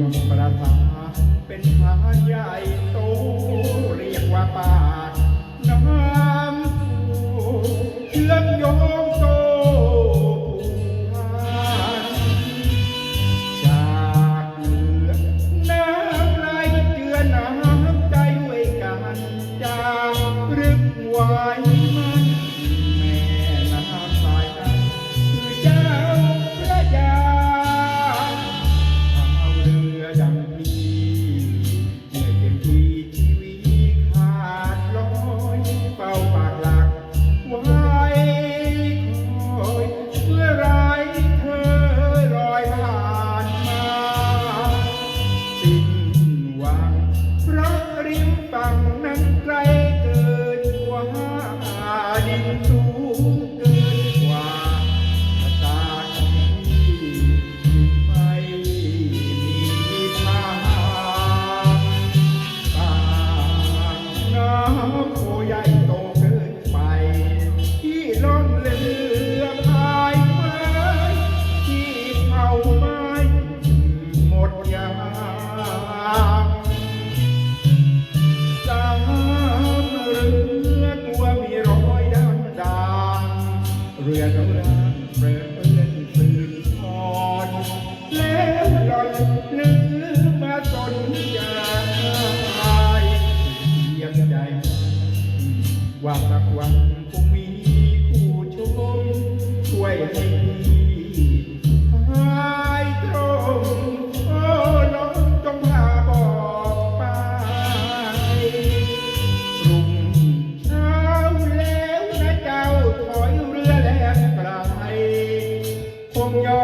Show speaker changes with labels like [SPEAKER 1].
[SPEAKER 1] ยังประสาเป็นพาใหญ่โตเรียกว่าป่าน้ำ เพราะริมฝั่งนั้นไกล หวังรักวังคงมีคู่ชมช่วยให้พี่หายตรงโอ้น้องจงพาบอกไปรุ่งเช้าแล้วนะเจ้าถอยเรือแล่นไกลคงยอม